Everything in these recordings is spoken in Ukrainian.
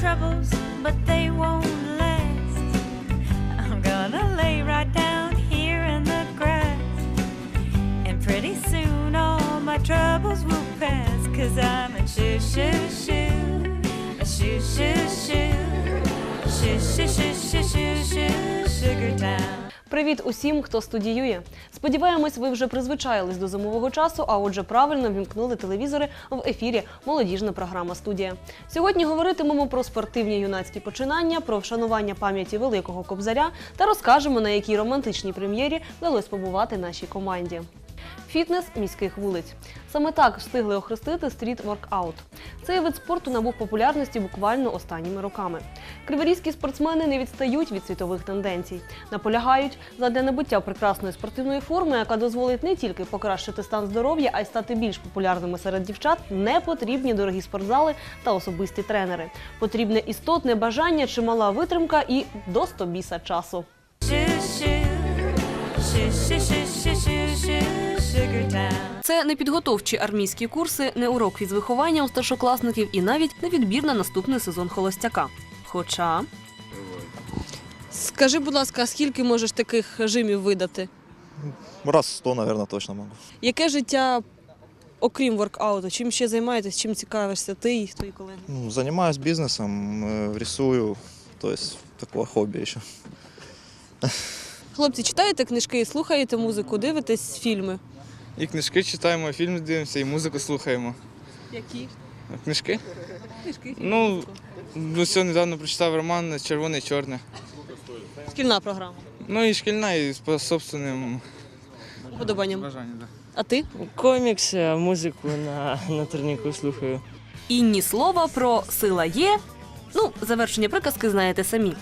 troubles, but they won't last. I'm gonna lay right down here in the grass. And pretty soon all my troubles will pass. Cause I'm a shoo shoo shoo. A shoo shoo shoo. Shoo shoo shoo shoo shoo shoo. Sugar town. Привіт усім, хто студіює. Сподіваємось, ви вже призвичаїлись до зимового часу, а отже, правильно вімкнули телевізори в ефірі Молодіжна програма студія. Сьогодні говоритимемо про спортивні юнацькі починання, про вшанування пам'яті великого кобзаря та розкажемо, на якій романтичній прем'єрі вдалося побувати нашій команді. Фітнес міських вулиць. Саме так встигли охрестити стріт-воркаут. Цей вид спорту набув популярності буквально останніми роками. Криворізькі спортсмени не відстають від світових тенденцій. Наполягають задля набуття прекрасної спортивної форми, яка дозволить не тільки покращити стан здоров'я, а й стати більш популярними серед дівчат. Не потрібні дорогі спортзали та особисті тренери. Потрібне істотне бажання, чимала витримка і до стобіса часу. Shoo shoo. Shoo shoo shoo Це не підготовчі армійські курси, не урок фізвиховання у старшокласників і навіть не відбір на наступний сезон холостяка. Хоча Скажи, будь ласка, скільки можеш таких жимів видати? Раз сто, наверное, точно могу. Яке життя, окрім воркауту? Чим ще займаєтесь, чим цікавишся ти і твої колеги? Ну, Занимаюсь бизнесом, э, рисую, то есть такое хобби еще. Хлопці, читаєте книжки, слухаєте музику, дивитесь фільми? І книжки читаємо, і фільми дивимося, і музику слухаємо. Які? Книжки? Книжки. Ну, ну все недавно прочитав роман Червоне і чорне. Шкільна програма. Ну і шкільна, і по собственним Уподобанням. бажанням. Да. А ти? Комікси, а музику на, на турніку слухаю. і ні слова про сила є. Ну, завершення приказки знаєте самі.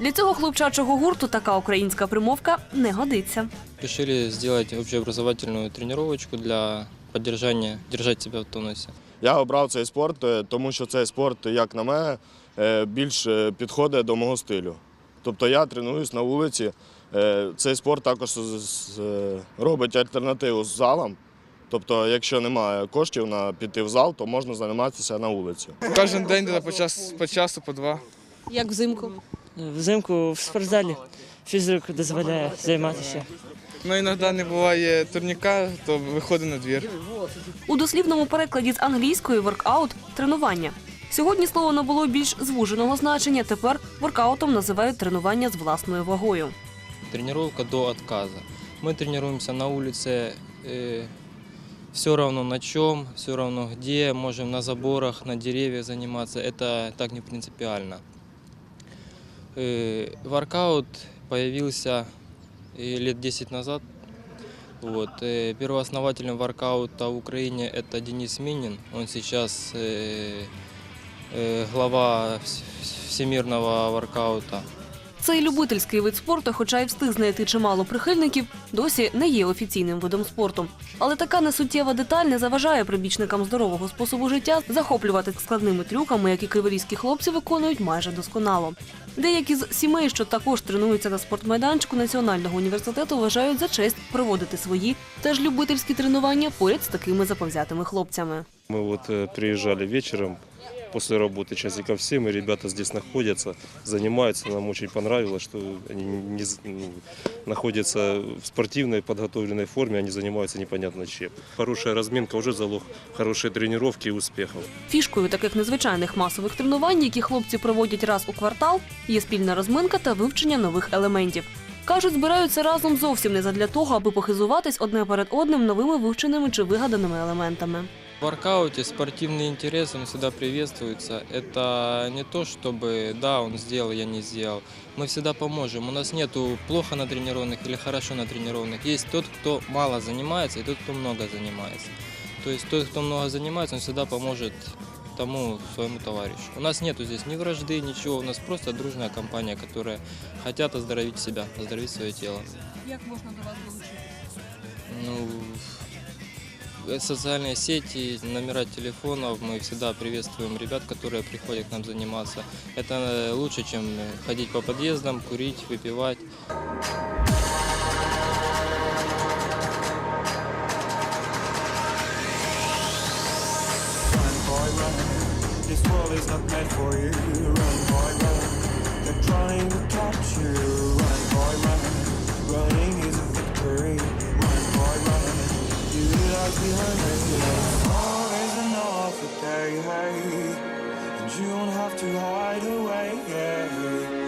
Для цього хлопчачого гурту така українська примовка не годиться. Решили сделать общеобразовательную тренировочку для поддержания, держать себя в тонусе. Я обрав цей спорт, е, тому що цей спорт, як на мене, е, більш е, підходить до мого стилю. Тобто я тренуюсь на вулиці. Цей спорт також робить альтернативу з залом. Тобто, якщо немає коштів на піти в зал, то можна займатися на вулиці. Кожен день по, час, по часу, по два. Як взимку? Взимку в спортзалі фізик дозволяє займатися. Ну, іноді не буває турніка, то виходить на двір. У дослівному перекладі з англійської воркаут тренування. Сьогодні слово набуло більш звуженого значення. Тепер воркаутом називають тренування з власною вагою. Тренировка до отказа. Мы тренируемся на улице, э, все равно на чем, все равно где, можем на заборах, на деревьях заниматься. Это так не принципиально. Э, воркаут появился э, лет 10 назад. Вот. э, Первооснователем воркаута в Украине это Денис Минин. Он сейчас э, э, глава вс- всемирного воркаута. Цей любительський вид спорту, хоча й встиг знайти чимало прихильників, досі не є офіційним видом спорту. Але така несуттєва деталь не заважає прибічникам здорового способу життя захоплювати складними трюками, які криворізькі хлопці виконують майже досконало. Деякі з сімей, що також тренуються на спортмайданчику Національного університету, вважають за честь проводити свої теж любительські тренування поряд з такими заповзятими хлопцями. Мы вот э, приезжали вечером после работы часиков 7, и ребята здесь находятся, занимаются. Нам очень понравилось, что они не, ну, находятся в спортивной подготовленной форме, они занимаются непонятно чем. Хорошая разминка уже залог хорошей тренировки и успехов. Фішкою таких незвичайних масових тренувань, які хлопці проводять раз у квартал, є спільна розминка та вивчення нових елементів. Кажуть, збираються разом зовсім не задля того, аби похизуватись одне перед одним новими вивченими чи вигаданими елементами. В воркауте спортивный интерес, он всегда приветствуется. Это не то, чтобы, да, он сделал, я не сделал. Мы всегда поможем. У нас нету плохо натренированных или хорошо натренированных. Есть тот, кто мало занимается, и тот, кто много занимается. То есть тот, кто много занимается, он всегда поможет тому своему товарищу. У нас нету здесь ни вражды, ничего. У нас просто дружная компания, которая хотят оздоровить себя, оздоровить свое тело. Як можна до вас долучитися? Ну, социальные сети, номера телефонов, мы всегда приветствуем ребят, которые приходят к нам заниматься. Это э, лучше, чем э, ходить по подъездам, курить, выпивать. Run, boy, run. Running is a victory. Run, boy, run. Lies behind the hills. Always enough a. And you don't have to hide away,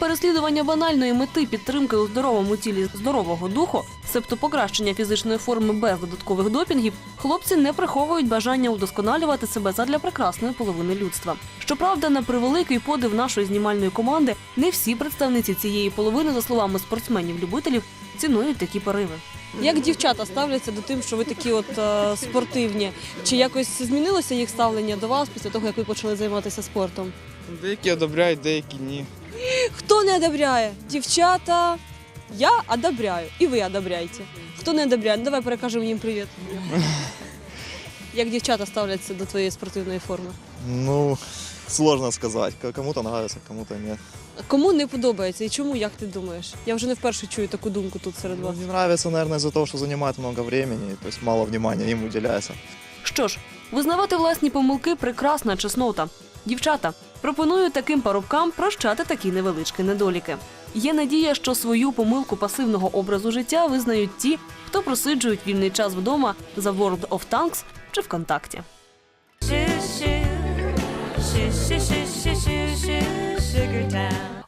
переслідування банальної мети підтримки у здоровому тілі здорового духу, себто покращення фізичної форми без додаткових допінгів, хлопці не приховують бажання удосконалювати себе задля прекрасної половини людства. Щоправда, на превеликий подив нашої знімальної команди, не всі представниці цієї половини, за словами спортсменів-любителів, цінують такі пориви. Як дівчата ставляться до тим, що ви такі от е, спортивні? Чи якось змінилося їх ставлення до вас після того, як ви почали займатися спортом? Деякі одобряють, деякі ні. Хто не одобряє? Дівчата. Я одобряю. І ви одобряйте. Хто не одобряє? Ну, давай перекажемо їм привіт. Як дівчата ставляться до твоєї спортивної форми? Ну, сложно сказать. К- Кому-то нравится, кому-то нет. Кому не подобається і чому, як ти думаєш? Я вже не вперше чую таку думку тут серед Ну, вас. Не нравится, наверное, из-за того, что занимает много времени, то есть мало внимания им уделяется. Що ж, визнавати власні помилки прекрасна чеснота. Дівчата, пропоную таким парубкам прощати такі невеличкі недоліки. Є надія, що свою помилку пасивного образу життя визнають ті, хто просиджують вільний час вдома за World of Tanks чи ВКонтакті.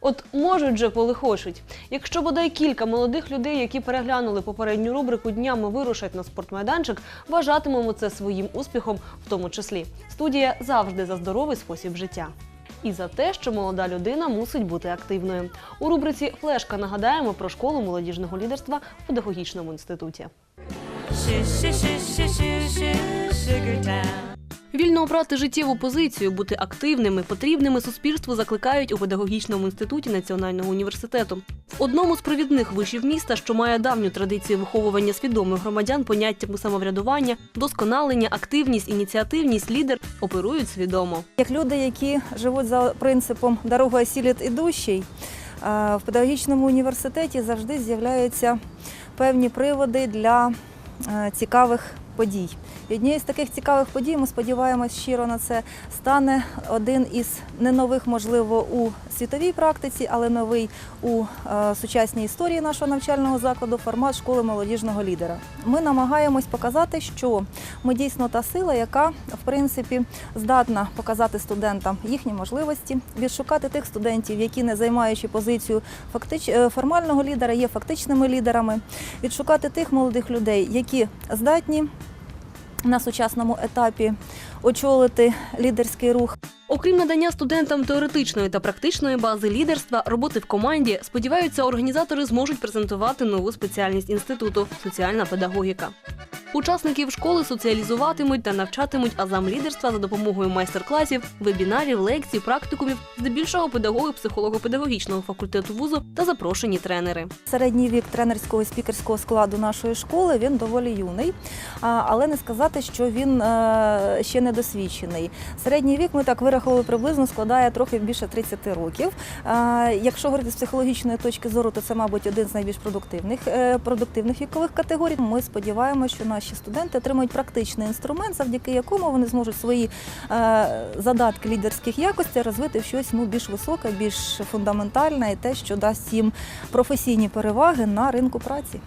От можуть же полихочуть. Якщо бодай кілька молодих людей, які переглянули попередню рубрику днями вирушать на спортмайданчик, вважатимемо це своїм успіхом, в тому числі. Студія завжди за здоровий спосіб життя. І за те, що молода людина мусить бути активною. У рубриці Флешка нагадаємо про школу молодіжного лідерства в педагогічному інституті. Вільно обрати життєву позицію, бути активними, потрібними суспільству закликають у педагогічному інституті Національного університету. В одному з провідних вишів міста, що має давню традицію виховування свідомих громадян поняттями самоврядування, досконалення, активність, ініціативність, лідер оперують свідомо. Як люди, які живуть за принципом дорога сіліт ідущий, е, в педагогічному університеті завжди з'являються певні приводи для е, цікавих подій. І однією з таких цікавих подій, ми сподіваємось щиро на це, стане один із не нових, можливо, у світовій практиці, але новий у е, сучасній історії нашого навчального закладу формат школи молодіжного лідера. Ми намагаємось показати, що ми дійсно та сила, яка в принципі здатна показати студентам їхні можливості, відшукати тих студентів, які не займаючи позицію фактич... е, формального лідера, є фактичними лідерами, відшукати тих молодих людей, які здатні на сучасному етапі очолити лідерський рух. Окрім надання студентам теоретичної та практичної бази лідерства, роботи в команді, сподіваються, організатори зможуть презентувати нову спеціальність інституту соціальна педагогіка. Учасників школи соціалізуватимуть та навчатимуть азам лідерства за допомогою майстер-класів, вебінарів, лекцій, практикумів, здебільшого педагоги психолого-педагогічного факультету вузу та запрошені тренери. Середній вік тренерського і спікерського складу нашої школи він доволі юний, але не сказати, що він е, ще не досвідчений. Середній вік ми так вирахували приблизно складає трохи більше 30 років. Якщо говорити з психологічної точки зору, то це, мабуть, один з найбільш продуктивних е, продуктивних вікових категорій. Ми сподіваємося, що наші студенти отримують практичний інструмент, завдяки якому вони зможуть свої е, задатки лідерських якостей розвити в щось ну, більш високе, більш фундаментальне і те, що дасть їм професійні переваги на ринку праці.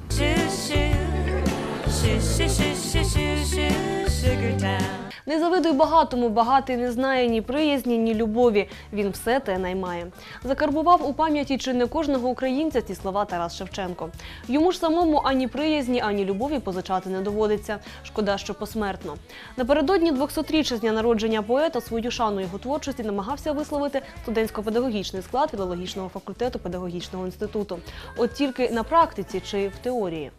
Sugar Town. Не завидуй багатому, багатий не знає ні приязні, ні любові. Він все те наймає. Закарбував у пам'яті чи не кожного українця ці слова Тарас Шевченко. Йому ж самому ані приязні, ані любові позичати не доводиться. Шкода, що посмертно. Напередодні 200-річчя з дня народження поета свою шану його творчості намагався висловити студентсько-педагогічний склад філологічного факультету педагогічного інституту. От тільки на практиці чи в теорії.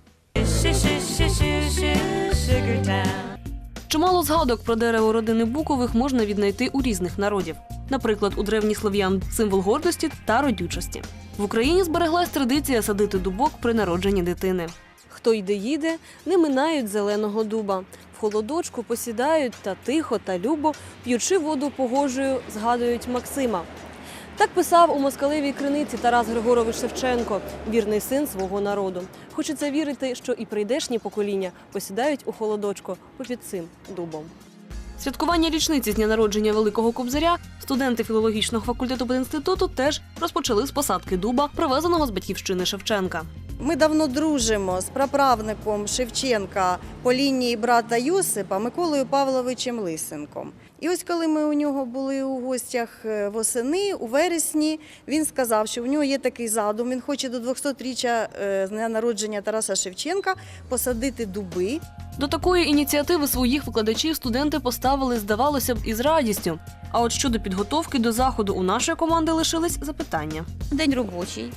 Чимало згадок про дерево родини Букових можна віднайти у різних народів. Наприклад, у древніх слов'ян символ гордості та родючості. В Україні збереглась традиція садити дубок при народженні дитини. Хто йде їде, не минають зеленого дуба. В холодочку посідають та тихо та любо, п'ючи воду погожою, згадують Максима. Так писав у москалевій криниці Тарас Григорович Шевченко, вірний син свого народу. Хочеться вірити, що і прийдешні покоління посідають у холодочку попід цим дубом. Святкування річниці з дня народження Великого Кобзаря студенти філологічного факультету пединституту теж розпочали з посадки дуба, привезеного з батьківщини Шевченка. Ми давно дружимо з праправником Шевченка по лінії брата Йосипа Миколою Павловичем Лисенком. І ось коли ми у нього були у гостях е, восени, у вересні, він сказав, що в нього є такий задум. Він хоче до 200-річчя е, з дня народження Тараса Шевченка посадити дуби. До такої ініціативи своїх викладачів студенти поставили, здавалося б, із радістю. А от щодо підготовки до заходу у нашої команди лишились запитання. День робочий.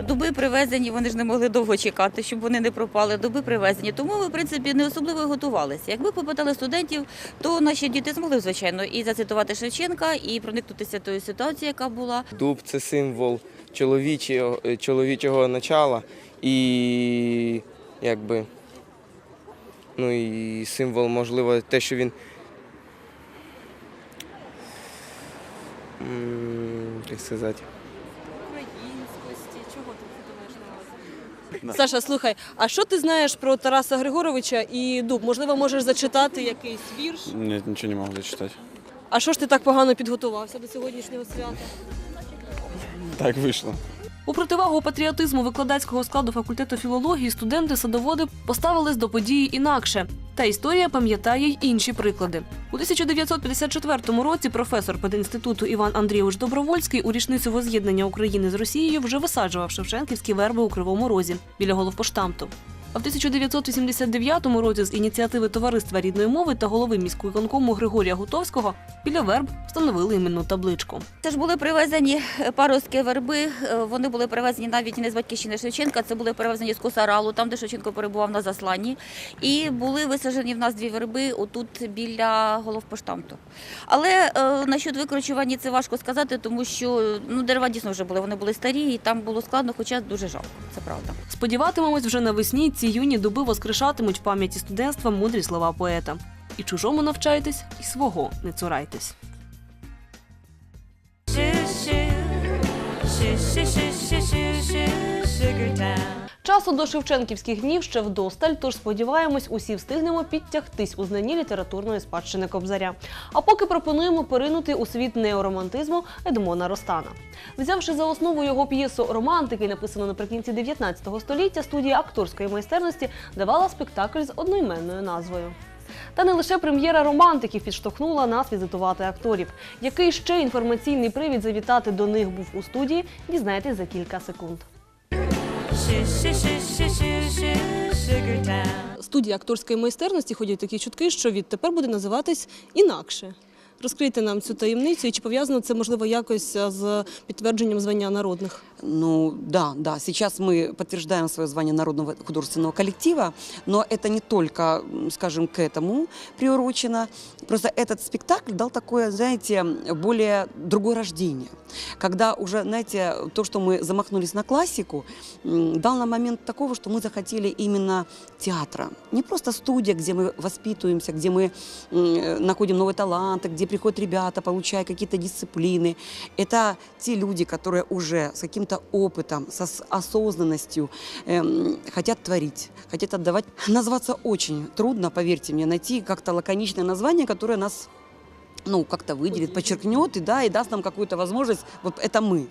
Дуби привезені, вони ж не могли довго чекати, щоб вони не пропали. Дуби привезені. Тому ми, в принципі, не особливо готувалися. Якби попитали студентів, то наші діти змогли, звичайно, і зацитувати Шевченка, і проникнутися тою ситуацією, яка була. Дуб це символ чоловічого, чоловічого начала і якби. Ну і символ, можливо, те, що він. Як сказати. Саша, слухай, а що ти знаєш про Тараса Григоровича і дуб? Можливо, можеш зачитати якийсь вірш? Ні, нічого не можу зачитати. А що ж ти так погано підготувався до сьогоднішнього свята? Так вийшло. У противагу патріотизму викладацького складу факультету філології студенти-садоводи поставились до події інакше. Та історія пам'ятає й інші приклади. У 1954 році професор пединституту Іван Андрійович Добровольський у річницю воз'єднання України з Росією вже висаджував шевченківські верби у Кривому Розі біля головпоштамту. А в 1989 році з ініціативи Товариства рідної мови та голови міської конкому Григорія Гутовського біля верб встановили іменну табличку. Це ж були привезені паростки верби. е, Вони були привезені навіть не з батьківщини Шевченка, це були привезені з Косаралу, там, де Шевченко перебував на засланні. І були висаджені в нас дві верби отут біля головпоштамту. Але е, насчет викручування це важко сказати, тому що ну, дерева дійсно вже були. Вони були старі, і там було складно, хоча дуже жалко. Це правда. Сподіватимемось, вже навесні ці юні дуби воскрешатимуть в пам'яті студентства мудрі слова поета. І чужому навчайтесь, і свого не цурайтесь. Sugar town. Часу до Шевченківських днів ще вдосталь, тож сподіваємось, усі встигнемо підтягтись у знанні літературної спадщини Кобзаря. А поки пропонуємо поринути у світ неоромантизму Едмона Ростана. Взявши за основу його п'єсу Романтики, написану наприкінці 19 століття, студія акторської майстерності давала спектакль з одноіменною назвою. Та не лише прем'єра романтиків підштовхнула нас візитувати акторів. Який ще інформаційний привід завітати до них був у студії, дізнаєтесь за кілька секунд. Студія акторської майстерності ходять такі чутки, що відтепер буде називатись інакше. Розкрийте нам цю таємницю, і чи пов'язано це можливо якось з підтвердженням звання народних? Ну да, да. Сейчас мы подтверждаем свое звание народного художественного коллектива, но это не только, скажем, к этому приурочено. Просто этот спектакль дал такое, знаете, более другое рождение. Когда уже, знаете, то, что мы замахнулись на классику, дал нам момент такого, что мы захотели именно театра. Не просто студия, где мы воспитываемся, где мы находим новые таланты, где приходят ребята, получая какие-то дисциплины. Это те люди, которые уже с каким-то опытом, со с осознанностью эм, хотят творить, хотят отдавать. Назваться очень трудно, поверьте мне, найти как-то лаконичное название, которое нас ну, как-то выделит, подчеркнет и, да, и даст нам какую-то возможность. Вот это мы.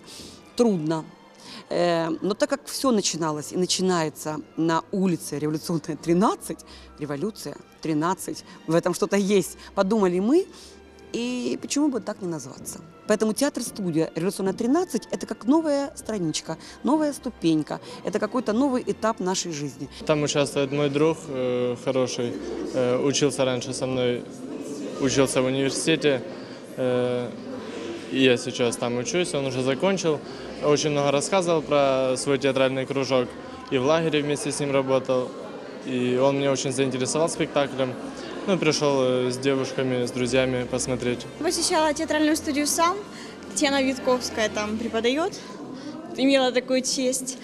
Трудно. Э, Но так как все начиналось и начинается на улице Революционная 13, революция 13, в этом что-то есть, подумали мы, и почему бы так не назваться? Поэтому театр-студия «Революционная 13» – это как новая страничка, новая ступенька, это какой-то новый этап нашей жизни. Там участвует мой друг э, хороший, э, учился раньше со мной, учился в университете. э, я сейчас там учусь, он уже закончил. Очень много рассказывал про свой театральный кружок. И в лагере вместе с ним работал. И он меня очень заинтересовал спектаклем. Ну, пришел э, с девушками, с друзьями посмотреть. Посещала театральную студию сам. Татьяна Витковская там преподает. Имела такую честь.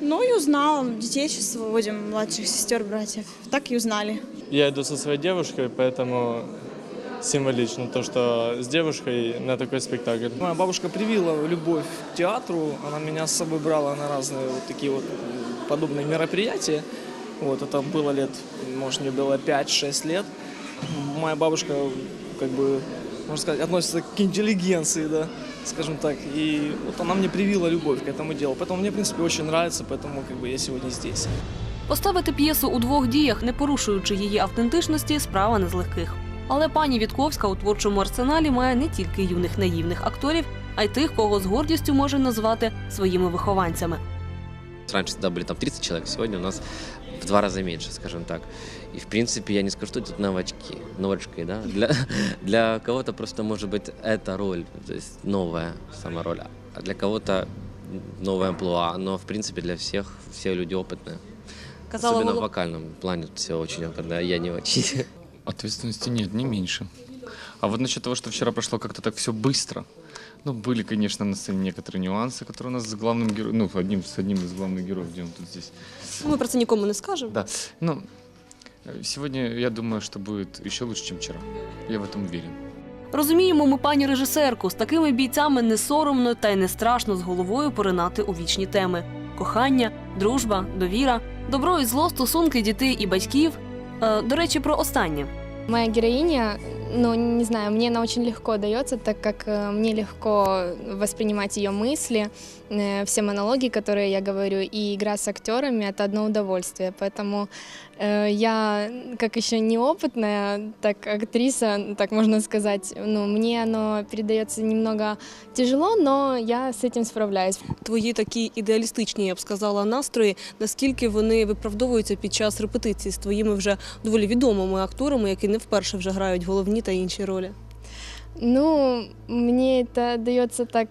Ну и узнала. Детей сейчас выводим, младших сестер, братьев. Так и узнали. Я иду со своей девушкой, поэтому символично то, что с девушкой на такой спектакль. Моя бабушка привила любовь к театру. Она меня с собой брала на разные вот такие вот м, подобные мероприятия. Вот это было лет, может, мне было 5-6 лет. Моя бабушка, как бы, можно сказать, относится к интеллигенции, да, скажем так. И вот она мне привила любовь к этому делу. Поэтому мне, в принципе, очень нравится, поэтому как бы я сегодня здесь. Поставити п'єсу у двох діях, не порушуючи її автентичності, справа не з легких. Але пані Вітковська у творчому арсеналі має не тільки юних наївних акторів, а й тих, кого з гордістю може назвати своїми вихованцями. Раньше всегда были там 30 человек, сегодня у нас в два раза меньше, скажем так. И, в принципе, я не скажу, что тут новачки, новачки, да. Для, для кого-то просто может быть эта роль, то есть новая сама роль, а для кого-то новая амплуа, но, в принципе, для всех все люди опытные. Казала Особенно в Воло- вокальном плане все очень опытно, а я не очень. Ответственности нет, не меньше. А вот насчет того, что вчера прошло как-то так все быстро. Ну, были, конечно, на сцене некоторые нюансы, которые у нас с главным героем, ну, одним, с одним из главных героев, где он тут здесь. Ми про це нікому не скажемо. Да. Ну, э, сегодня я думаю, что будет еще лучше, чем вчера. Я в этом уверен. Розуміємо ми пані режисерку, з такими бійцями не соромно та й не страшно з головою поринати у вічні теми: кохання, дружба, довіра, добро і зло, стосунки дітей і батьків. Е, до речі, про останнє. Моя героиня, ну, не знаю, мне она очень легко дается, так как э, мне легко воспринимать ее мысли, э, все монологи, которые я говорю, и игра с актерами это одно удовольствие. Поэтому э, я, как еще неопытная, так актриса, так можно сказать, ну, мне оно передается немного тяжело, но я с этим справляюсь. Твої такі ідеалістичні, я б сказала, настрої, наскільки вони виправдовуються під час репетиції з твоїми вже доволі відомими акторами, які не вперше вже грають головні та інші ролі. Ну, мне это дается так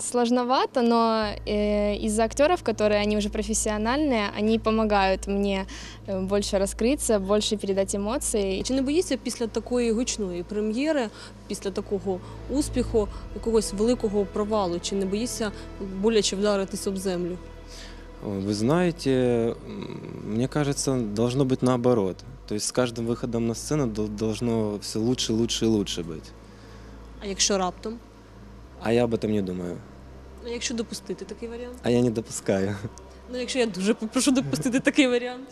сложновато, но э, из-за актеров, которые они уже профессиональные, они помогают мне э, больше раскрыться, больше передать эмоции. Чи не боїшся після такої гучної прем'єри, після такого успіху, якогось великого провалу? Чи не боїшся боляче вдаритись об землю? Вы знаете, м, мне кажется, должно быть наоборот. То есть с каждым выходом на сцену дол- должно все лучше, лучше и лучше быть. А якщо раптом? А я об этом не думаю. А якщо допустити такий варіант? А я не допускаю. Ну, якщо я дуже попрошу допустити такий варіант.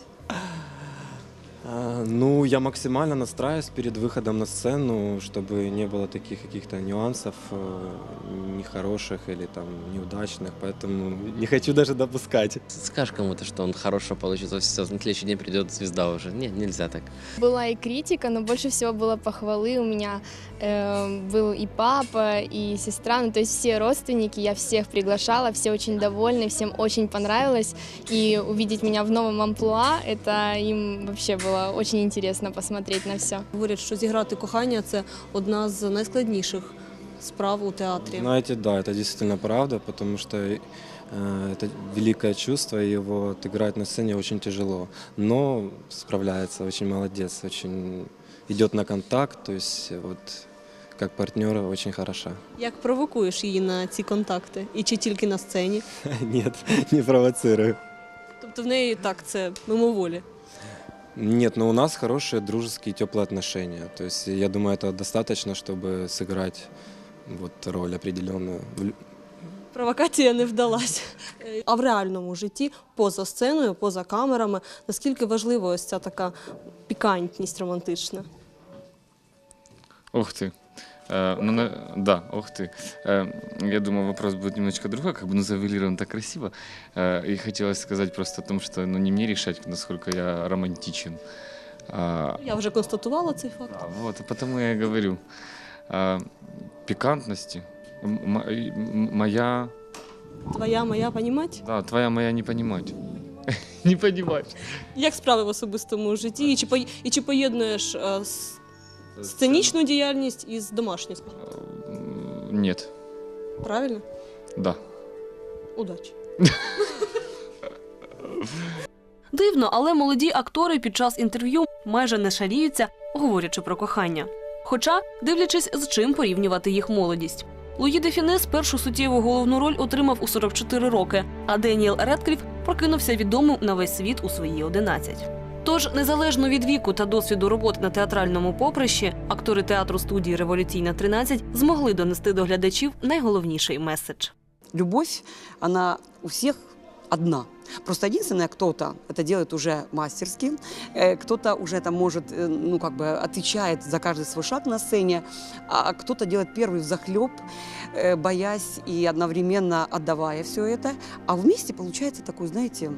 А, Ну, я максимально настраиваюсь перед выходом на сцену, чтобы не было таких каких-то нюансов э, нехороших или там неудачных, поэтому не хочу даже допускать. Скажешь кому-то, что он хорошо получится, все, на следующий день придет звезда уже. Нет, нельзя так. Была и критика, но больше всего было похвалы. У меня э, был и папа, и сестра, ну то есть все родственники, я всех приглашала, все очень довольны, всем очень понравилось. И увидеть меня в новом амплуа, это им вообще было очень интересно посмотреть на все. Говорять, що зіграти кохання це одна з найскладніших справ у театрі. Знаете, да, это действительно правда, потому что э, это великое чувство, и его отыграть на сцене очень тяжело. Но справляется, очень молодец, очень идет на контакт, то есть вот как партнер очень хороша. Як провокуєш її на ці контакти? І чи тільки на сцені? Нет, не провоцирую. Тобто в неї так це мимоволі. Нет, но у нас хорошие дружеские теплые отношения. То есть я думаю, это достаточно, чтобы сыграть вот роль определенную. В лю- Провокація не вдалася. Е, А в реальному житті, поза сценою, поза камерами, наскільки важлива ось ця така пікантність романтична? Ух ты. Э, ну, на- да, ух ты. Э, я думаю, вопрос будет немножечко другой, как бы, ну, завуалирован так красиво. Э, и хотелось сказать просто о том, что, ну, не мне решать, насколько я романтичен. А, Я вже констатувала цей факт. а, вот, и потому я и говорю. А, пикантности. М- м- м- моя, Твоя, моя, понімать? да, твоя моя не понимать. не понимать. Як справи в особистому житті? І чи, пої- і чи поєднуєш е, с- сценічну діяльність із домашністю? Нет, Правильно? да. Удачі. Дивно, але молоді актори під час інтерв'ю майже не шаліються, говорячи про кохання. Хоча, дивлячись, з чим порівнювати їх молодість. Луї де Фінес першу суттєву головну роль отримав у 44 роки, а Деніел Редкліф прокинувся відомим на весь світ у свої 11. Тож, незалежно від віку та досвіду роботи на театральному поприщі, актори театру студії Революційна 13 змогли донести до глядачів найголовніший меседж. Любовь, она у всех одна. Просто единственное, кто-то это делает уже мастерски, э, кто-то уже это может, э, ну, как бы отвечает за каждый свой шаг на сцене, а кто-то делает первый взахлеб, э, боясь и одновременно отдавая все это. А вместе получается такой, знаете,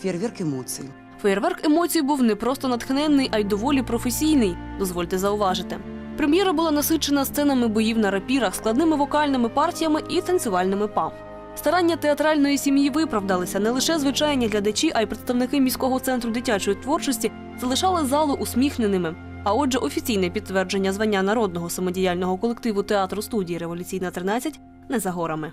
фейерверк эмоций. Феєрверк емоцій був не просто натхненний, а й доволі професійний, дозвольте зауважити. Прем'єра була насичена сценами боїв на рапірах, складними вокальними партіями і танцювальними па. Старання театральної сім'ї виправдалися не лише звичайні глядачі, а й представники міського центру дитячої творчості залишали залу усміхненими. А отже, офіційне підтвердження звання народного самодіяльного колективу театру студії Революційна 13 не за горами.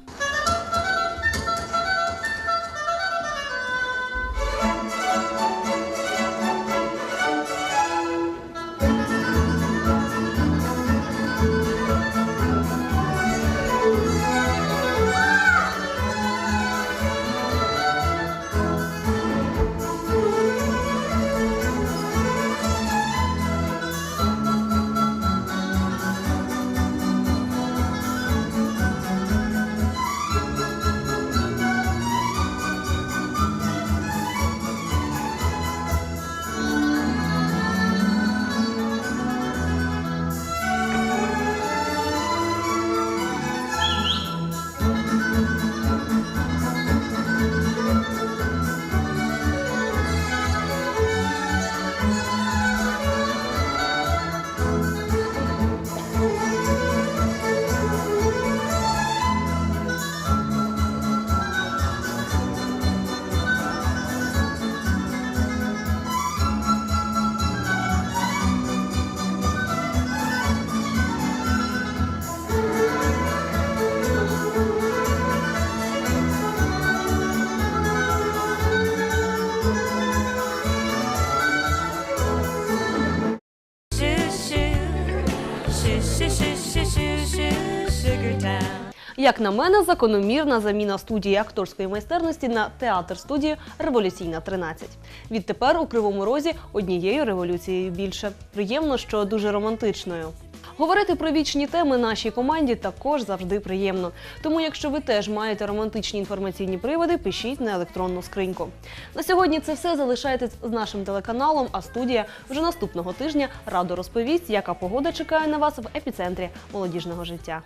Як на мене, закономірна заміна студії акторської майстерності на театр студії Революційна 13. Відтепер у Кривому Розі однією революцією більше. Приємно, що дуже романтичною. Говорити про вічні теми нашій команді також завжди приємно. Тому, якщо ви теж маєте романтичні інформаційні приводи, пишіть на електронну скриньку. На сьогодні це все. Залишайтесь з нашим телеканалом, а студія вже наступного тижня радо розповість, яка погода чекає на вас в епіцентрі молодіжного життя.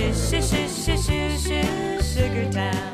shoo, shoo, shoo, shoo, shoo, shoo, Sugar Town.